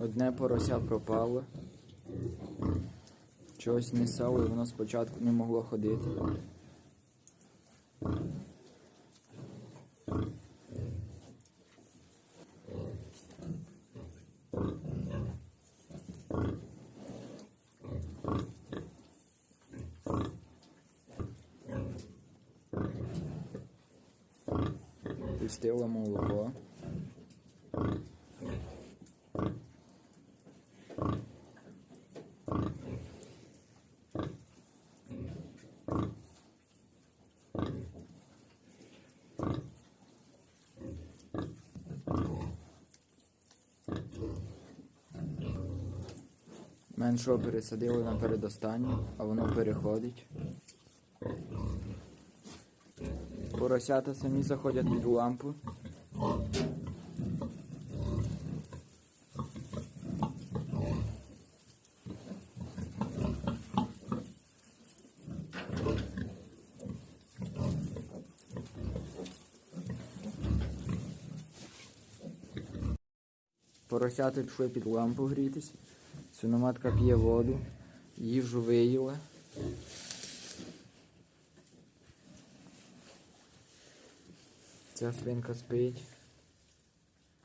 Одне порося пропало. Чогось не сало, і воно спочатку не могло ходити. Пустило молоко. Меншого пересадили на передостаннє, а воно переходить. Поросята самі заходять під лампу. Поросята пішли під лампу грітись. Свиноматка п'є воду, їжу виїла. Ця свинка спить.